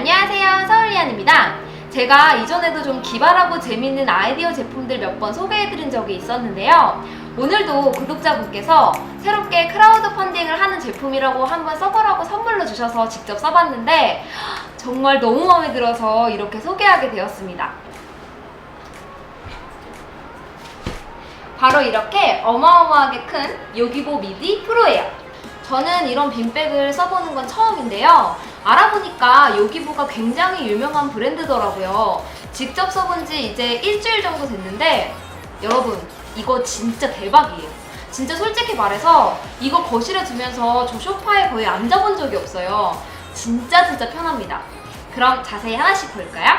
안녕하세요. 서울리안입니다. 제가 이전에도 좀 기발하고 재밌는 아이디어 제품들 몇 번 소개해드린 적이 있었는데요. 오늘도 구독자분께서 새롭게 크라우드 펀딩을 하는 제품이라고 한번 써보라고 선물로 주셔서 직접 써봤는데 정말 너무 마음에 들어서 이렇게 소개하게 되었습니다. 바로 이렇게 어마어마하게 큰 요기보 미디 프로예요. 저는 이런 빈백을 써보는 건 처음인데요. 알아보니까 요기보가 굉장히 유명한 브랜드더라고요. 직접 써본 지 이제 일주일 정도 됐는데 여러분 이거 진짜 대박이에요. 진짜 솔직히 말해서 이거 거실에 두면서 저 소파에 거의 앉아본 적이 없어요. 진짜 진짜 편합니다. 그럼 자세히 하나씩 볼까요?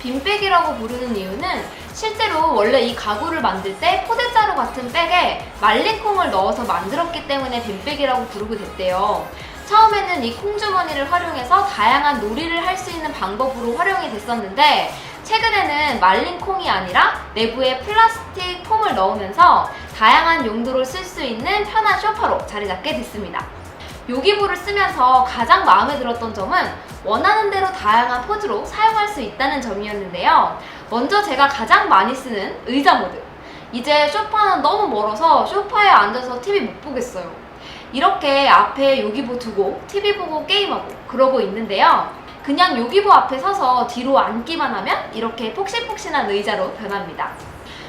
빈백이라고 부르는 이유는 실제로 원래 이 가구를 만들 때 포대자루 같은 백에 말린 콩을 넣어서 만들었기 때문에 빈백이라고 부르게 됐대요. 처음에는 이 콩주머니를 활용해서 다양한 놀이를 할 수 있는 방법으로 활용이 됐었는데 최근에는 말린 콩이 아니라 내부에 플라스틱 폼을 넣으면서 다양한 용도로 쓸 수 있는 편한 소파로 자리 잡게 됐습니다. 요기보를 쓰면서 가장 마음에 들었던 점은 원하는 대로 다양한 포즈로 사용할 수 있다는 점이었는데요. 먼저 제가 가장 많이 쓰는 의자 모드. 이제 소파는 너무 멀어서 소파에 앉아서 TV 못 보겠어요. 이렇게 앞에 요기보 두고 TV 보고 게임하고 그러고 있는데요. 그냥 요기보 앞에 서서 뒤로 앉기만 하면 이렇게 폭신폭신한 의자로 변합니다.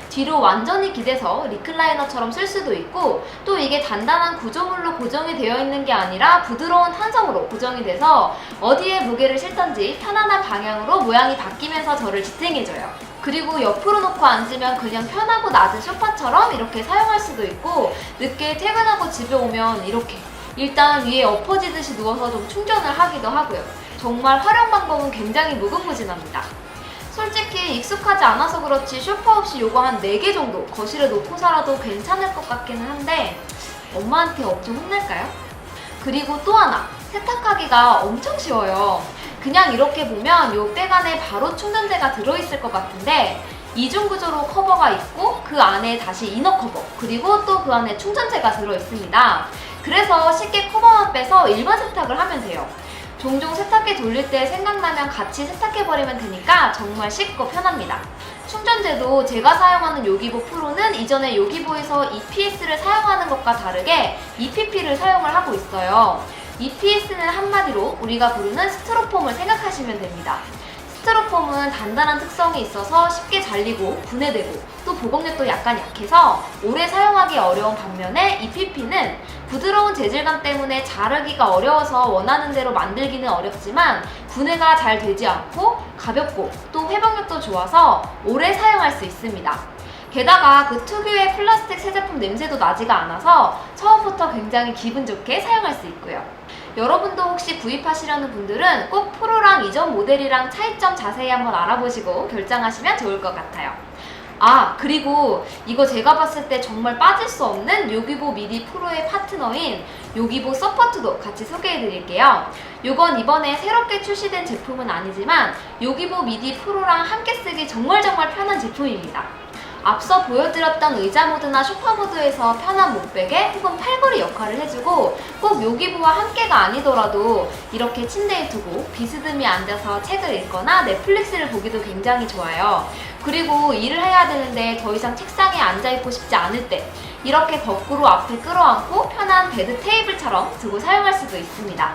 뒤로 완전히 기대서 리클라이너처럼 쓸 수도 있고 또 이게 단단한 구조물로 고정이 되어 있는 게 아니라 부드러운 탄성으로 고정이 돼서 어디에 무게를 실던지 편안한 방향으로 모양이 바뀌면서 저를 지탱해줘요. 그리고 옆으로 놓고 앉으면 그냥 편하고 낮은 소파처럼 이렇게 사용할 수도 있고 늦게 퇴근하고 집에 오면 이렇게 일단 위에 엎어지듯이 누워서 좀 충전을 하기도 하고요. 정말 활용 방법은 굉장히 무궁무진합니다. 솔직히 익숙하지 않아서 그렇지 쇼파 없이 요거 한 4개 정도 거실에 놓고서라도 괜찮을 것 같기는 한데 엄마한테 엄청 혼날까요? 그리고 또 하나 세탁하기가 엄청 쉬워요. 그냥 이렇게 보면 요백 안에 바로 충전재가 들어있을 것 같은데 이중 구조로 커버가 있고 그 안에 다시 이너 커버 그리고 또 그 안에 충전재가 들어있습니다. 그래서 쉽게 커버만 빼서 일반 세탁을 하면 돼요. 종종 세탁기 돌릴 때 생각나면 같이 세탁해버리면 되니까 정말 쉽고 편합니다. 충전재도 제가 사용하는 요기보 프로는 이전에 요기보에서 EPS를 사용하는 것과 다르게 EPP를 사용을 하고 있어요. EPS는 한마디로 우리가 부르는 스티로폼을 생각하시면 됩니다. 스티로폼은 단단한 특성이 있어서 쉽게 잘리고 분해되고 또 보건력도 약간 약해서 오래 사용하기 어려운 반면에 EPP는 부드러운 재질감 때문에 자르기가 어려워서 원하는 대로 만들기는 어렵지만 분해가 잘 되지 않고 가볍고 또 회복력도 좋아서 오래 사용할 수 있습니다. 게다가 그 특유의 플라스틱 새 제품 냄새도 나지가 않아서 처음부터 굉장히 기분 좋게 사용할 수 있고요. 여러분도 혹시 구입하시려는 분들은 꼭 프로랑 이전 모델이랑 차이점 자세히 한번 알아보시고 결정하시면 좋을 것 같아요. 아, 그리고 이거 제가 봤을 때 정말 빠질 수 없는 요기보 미디 프로의 파트너인 요기보 서포트도 같이 소개해 드릴게요. 요건 이번에 새롭게 출시된 제품은 아니지만 요기보 미디 프로랑 함께 쓰기 정말 정말 편한 제품입니다. 앞서 보여드렸던 의자 모드나 소파 모드에서 편한 목베개 혹은 팔걸이 역할을 해주고 꼭 요기보와 함께가 아니더라도 이렇게 침대에 두고 비스듬히 앉아서 책을 읽거나 넷플릭스를 보기도 굉장히 좋아요. 그리고 일을 해야 되는데 더 이상 책상에 앉아있고 싶지 않을 때 이렇게 거꾸로 앞에 끌어안고 편한 베드 테이블처럼 두고 사용할 수도 있습니다.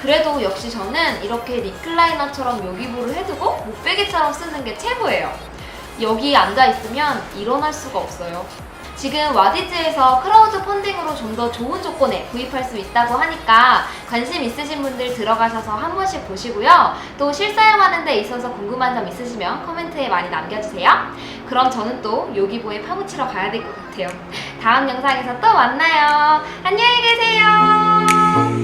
그래도 역시 저는 이렇게 리클라이너처럼 요기보를 해두고 목베개처럼 쓰는 게 최고예요. 여기 앉아 있으면 일어날 수가 없어요. 지금 와디즈에서 크라우드 펀딩으로 좀 더 좋은 조건에 구입할 수 있다고 하니까 관심 있으신 분들 들어가셔서 한 번씩 보시고요. 또 실사용하는 데 있어서 궁금한 점 있으시면 코멘트에 많이 남겨주세요. 그럼 저는 또 요기보에 파묻히러 가야 될 것 같아요. 다음 영상에서 또 만나요. 안녕히 계세요.